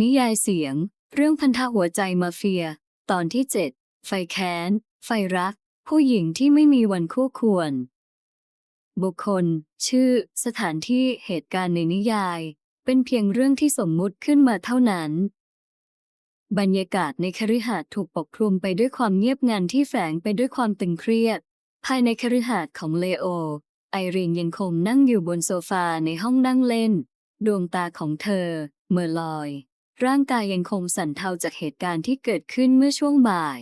นิยายเสียง เรื่องพันธะหัวใจมาเฟีย ตอนที่ 7 ไฟแค้น ไฟรัก ผู้หญิงที่ไม่มีวันคู่ควร บุคคล ชื่อ สถานที่เหตุการณ์ในนิยาย เป็นเพียงเรื่องที่สมมุติขึ้นมาเท่านั้น บรรยากาศในคฤหาสน์ถูกปกคลุมไปด้วยความเงียบงันที่แฝงไปด้วยความตึงเครียด ภายในคฤหาสน์ของเลโอ ไอรีนยังคงนั่งอยู่บนโซฟาในห้องนั่งเล่น ดวงตาของเธอเมื่อลอย ร่างกายยังคงสั่นเทาจากเหตุการณ์ที่เกิดขึ้นเมื่อช่วงบ่าย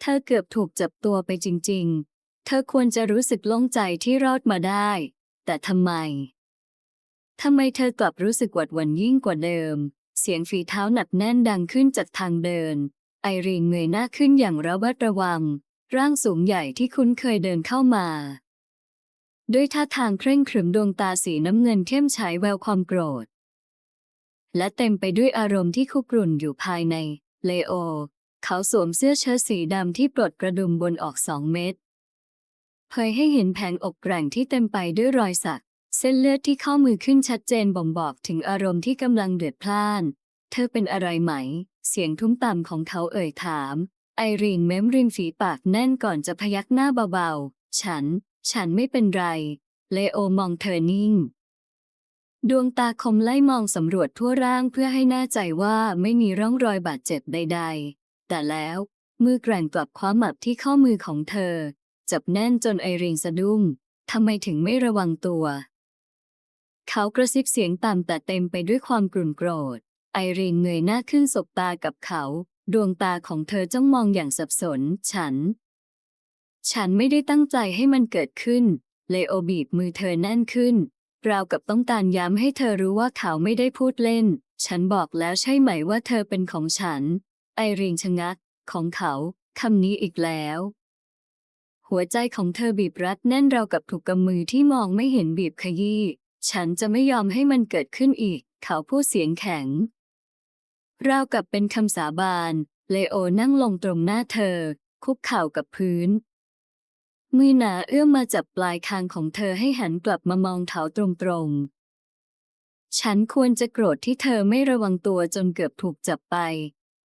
เธอเกือบถูกจับตัวไปจริง ๆ เธอควรจะรู้สึกโล่งใจที่รอดมาได้ แต่ทำไม ทำไมเธอกลับรู้สึกหวาดหวั่นยิ่งกว่าเดิม เสียงฝีเท้าหนักแน่นดังขึ้นจากทางเดิน ไอรีนเงยหน้าขึ้นอย่างระวัดระวัง ร่างสูงใหญ่ที่คุ้นเคยเดินเข้ามา ด้วยท่าทางเคร่งขรึมดวงตาสีน้ำเงินเข้มฉายแววความโกรธ และเต็มไปด้วยอารมณ์ที่คุกรุ่นอยู่ภายใน เลโอ เขาสวมเสื้อเชิ้ตสีดำที่ปลดกระดุมบนออกสองเม็ดเผยให้เห็นแผงอกแกร่งที่เต็มไปด้วยรอยสัก เส้นเลือดที่ข้อมือขึ้นชัดเจนบ่งบอกถึงอารมณ์ที่กำลังเดือดพล่าน เธอเป็นอะไรไหม เสียงทุ้มต่ำของเขาเอ่ยถาม ไอรีนเม้มริมฝีปากแน่นก่อนจะพยักหน้าเบาๆ ฉัน ฉันไม่เป็นไร เลโอมองเธอนิ่ง ดวงตาคมไล่มองสำรวจทั่วร่างเพื่อให้แน่ใจว่าไม่มีร่องรอยบาดเจ็บใด ๆ แต่แล้วมือแกร่งกลับคว้าหมับที่ข้อมือของเธอ จับแน่นจนไอรีนสะดุ้งทำไมถึงไม่ระวังตัว เขากระซิบเสียงต่ำแต่เต็มไปด้วยความกรุ่นโกรธ ไอรีนเงยหน้าขึ้นสบตากับเขา ดวงตาของเธอจ้องมองอย่างสับสน ฉัน ฉันไม่ได้ตั้งใจให้มันเกิดขึ้น เลโอบีบมือเธอแน่นขึ้น ราวกับต้องการย้ำให้เธอรู้ว่าเขาไม่ได้พูดเล่น ฉันบอกแล้วใช่ไหมว่าเธอเป็นของฉัน ไอรีนชะงัก ของเขาคำนี้อีกแล้ว หัวใจของเธอบีบรัดแน่นราวกับถูกกำมือที่มองไม่เห็นบีบขยี้ ฉันจะไม่ยอมให้มันเกิดขึ้นอีก เขาพูดเสียงแข็ง ราวกับเป็นคำสาบาน เลโอนั่งลงตรงหน้าเธอ คุกเข่ากับพื้น มือหนาเอื้อมมาจับปลายคางของเธอให้หันกลับมามองเขาตรงๆ ฉันควรจะโกรธที่เธอไม่ระวังตัวจนเกือบถูกจับไป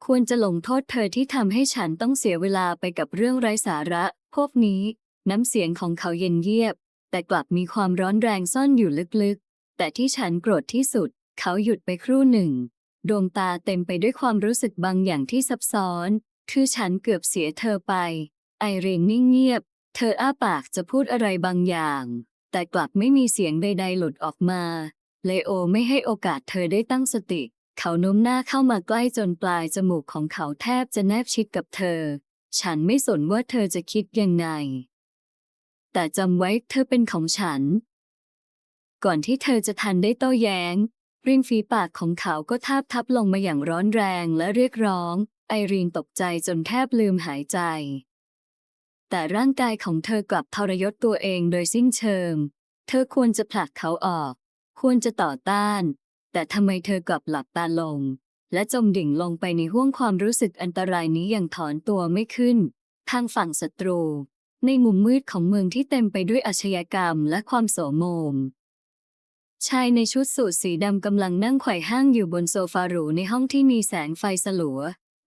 ควรจะลงโทษเธอที่ทำให้ฉันต้องเสียเวลาไปกับเรื่องไร้สาระพวกนี้ น้ำเสียงของเขาเย็นเยียบ แต่กลับมีความร้อนแรงซ่อนอยู่ลึกๆ แต่ที่ฉันโกรธที่สุด เขาหยุดไปครู่หนึ่ง ดวงตาเต็มไปด้วยความรู้สึกบางอย่างที่ซับซ้อน คือฉันเกือบเสียเธอไป ไอรีนนิ่งเงียบ เธออ้าปากจะพูดอะไรบางอย่าง แต่กลับไม่มีเสียงใดๆหลุดออกมา เลโอไม่ให้โอกาสเธอได้ตั้งสติ เขาโน้มหน้าเข้ามาใกล้จนปลายจมูกของเขาแทบจะแนบชิดกับเธอ ฉันไม่สนว่าเธอจะคิดยังไง แต่จำไว้เธอเป็นของฉัน ก่อนที่เธอจะทันได้โต้แย้ง ริมฝีปากของเขาก็ทาบทับลงมาอย่างร้อนแรงและเรียกร้อง ไอรีนตกใจจนแทบลืมหายใจ แต่ร่างกายของเธอกลับทรยศตัวเองโดยสิ้นเชิง เธอควรจะผลักเขาออก ควรจะต่อต้าน แต่ทำไมเธอกลับหลับตาลง และจมดิ่งลงไปในห้วงความรู้สึกอันตรายนี้อย่างถอนตัวไม่ขึ้น ทางฝั่งศัตรู ในมุมมืดของเมืองที่เต็มไปด้วยอาชญากรรมและความโสมม ชายในชุดสูทสีดำกำลังนั่งไขว่ห้างอยู่บนโซฟาหรูในห้องที่มีแสงไฟสลัว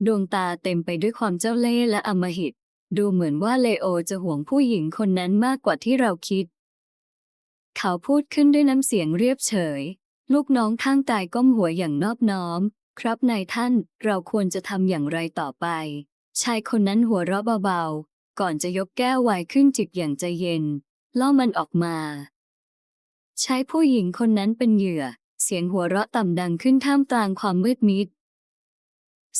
ดวงตาเต็มไปด้วยความเจ้าเล่ห์และอำมหิต ดูเหมือนว่าเลโอจะห่วงผู้หญิงคนนั้นมากกว่าที่เราคิด เขาพูดขึ้นด้วยน้ำเสียงเรียบเฉย ลูกน้องข้างกายก้มหัวอย่างนอบน้อม ครับนายท่านเราควรจะทำอย่างไรต่อไป ชายคนนั้นหัวเราะเบาๆ ก่อนจะยกแก้วไวน์ขึ้นจิบอย่างใจเย็น ล่อมันออกมา ใช้ผู้หญิงคนนั้นเป็นเหยื่อ เสียงหัวเราะต่ำดังขึ้นท่ามกลางความมืดมิด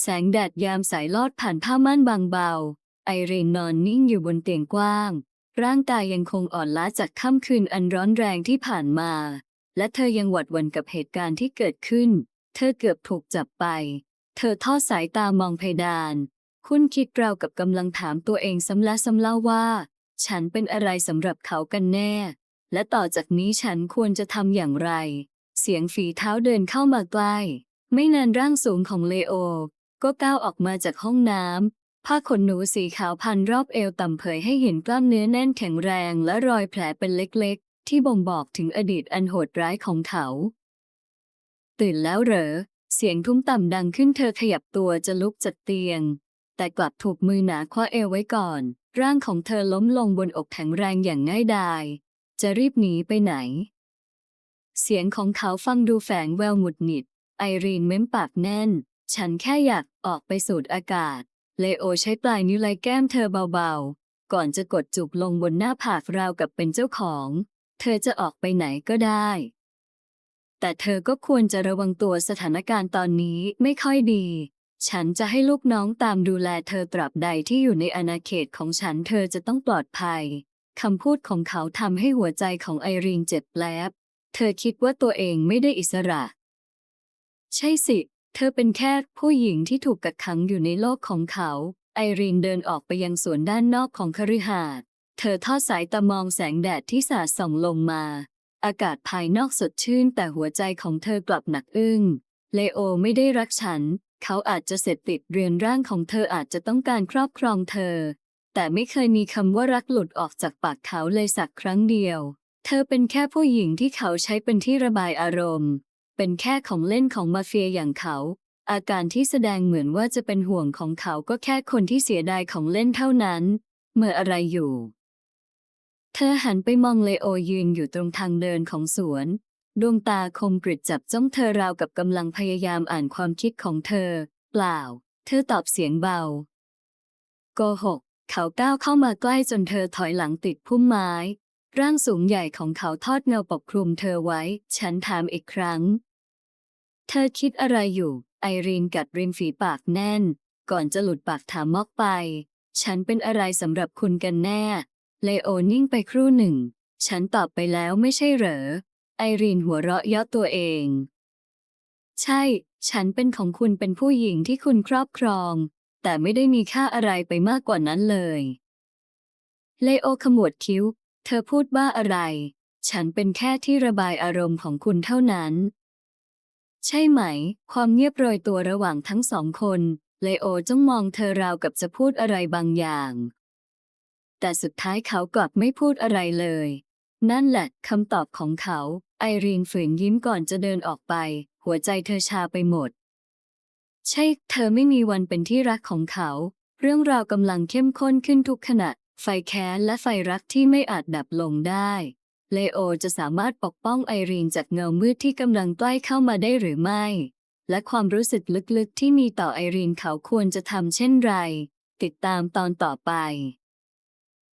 แสงแดดยามสายลอดผ่านผ้าม่านบางเบา ไอรีนนอนนิ่งอยู่บนเตียงกว้าง ร่างกายยังคงอ่อนล้าจากค่ำคืนอันร้อนแรงที่ผ่านมา และเธอยังหวัดหวั่นกับเหตุการณ์ที่เกิดขึ้น เธอเกือบถูกจับไป เธอทอดสายตามองเพดาน คุณคิดเราวกับกำลังถามตัวเองซ้ำและซ้ำเล่าว่า ฉันเป็นอะไรสำหรับเขากันแน่ และต่อจากนี้ฉันควรจะทำอย่างไร เสียงฝีเท้าเดินเข้ามาใกล้ ไม่นานร่างสูงของเลโอ ก็ก้าวออกมาจากห้องน้ำ ผ้าขนหนูสีขาวพันรอบเอวต่ำเผยให้เห็นกล้ามเนื้อแน่นแข็งแรงและรอยแผลเป็นเล็กๆ ที่บ่งบอกถึงอดีตอันโหดร้ายของเขา ตื่นแล้วเหรอ เสียงทุ้มต่ำดังขึ้นเธอขยับตัวจะลุกจากเตียง แต่กลับถูกมือหนาคว้าเอวไว้ก่อน ร่างของเธอล้มลงบนอกแข็งแรงอย่างง่ายดาย จะรีบหนีไปไหน เสียงของเขาฟังดูแฝงแววหงุดหงิด ไอรีนเม้มปากแน่น ฉันแค่อยากออกไปสูดอากาศ เลโอใช้ปลายนิ้วไล่แก้มเธอเบาๆ ก่อนจะกดจุกลงบนหน้าผากราวกับเป็นเจ้าของ เธอจะออกไปไหนก็ได้ แต่เธอก็ควรจะระวังตัวสถานการณ์ตอนนี้ไม่ค่อยดี ฉันจะให้ลูกน้องตามดูแลเธอตราบใดที่อยู่ในอาณาเขตของฉันเธอจะต้องปลอดภัย คำพูดของเขาทำให้หัวใจของไอรีนเจ็บแปลบเธอคิดว่าตัวเองไม่ได้อิสระ ใช่สิ เธอเป็นแค่ผู้หญิงที่ถูกกักขังอยู่ในโลกของเขา ไอรีนเดินออกไปยังสวนด้านนอกของคฤหาสน์เธอทอดสายตามองแสงแดดที่สาดส่องลงมา อากาศภายนอกสดชื่นแต่หัวใจของเธอกลับหนักอึ้ง เลโอไม่ได้รักฉัน เขาอาจจะเสพติดเรือนร่างของเธออาจจะต้องการครอบครองเธอ แต่ไม่เคยมีคำว่ารักหลุดออกจากปากเขาเลยสักครั้งเดียว เธอเป็นแค่ผู้หญิงที่เขาใช้เป็นที่ระบายอารมณ์ เป็นแค่ของเล่นของมาเฟียอย่างเขา อาการที่แสดงเหมือนว่าจะเป็นห่วงของเขาก็แค่คนที่เสียดายของเล่นเท่านั้น เมื่ออะไรอยู่ เธอหันไปมองเลโอยืนอยู่ตรงทางเดินของสวน ดวงตาคมกริดจับจ้องเธอราวกับกำลังพยายามอ่านความคิดของเธอ เปล่า เธอตอบเสียงเบา โกหก เขาก้าวเข้ามาใกล้จนเธอถอยหลังติดพุ่มไม้ ร่างสูงใหญ่ของเขาทอดเงาปกคลุมเธอไว้ ฉันถามอีกครั้ง เธอคิดอะไรอยู่ ไอรีนกัดริมฝีปากแน่น ก่อนจะหลุดปากถามมอกไป ฉันเป็นอะไรสำหรับคุณกันแน่ เลโอนิ่งไปครู่หนึ่ง ฉันตอบไปแล้วไม่ใช่เหรอ ไอรีนหัวเราะยาะตัวเอง ใช่ ฉันเป็นของคุณเป็นผู้หญิงที่คุณครอบครอง แต่ไม่ได้มีค่าอะไรไปมากกว่านั้นเลย เลโอขมวดคิ้ว เธอพูดบ้าอะไร ฉันเป็นแค่ที่ระบายอารมณ์ของคุณเท่านั้น ใช่ไหม ความเงียบโรยตัวระหว่างทั้งสองคนเลโอจ้องมองเธอราวกับจะพูดอะไรบางอย่าง แต่สุดท้ายเขากลับไม่พูดอะไรเลย นั่นแหละคำตอบของเขา ไอรีนฝืนยิ้มก่อนจะเดินออกไป หัวใจเธอชาไปหมด ใช่ เธอไม่มีวันเป็นที่รักของเขา เรื่องราวกำลังเข้มข้นขึ้นทุกขณะ ไฟแค้นและไฟรักที่ไม่อาจดับลงได้ เลโอจะสามารถปกป้องไอรีนจากเงามืดที่กำลังใกล้เข้ามาได้หรือไม่ และความรู้สึกลึกๆที่มีต่อไอรีนเขาควรจะทำเช่นไร ติดตามตอนต่อไป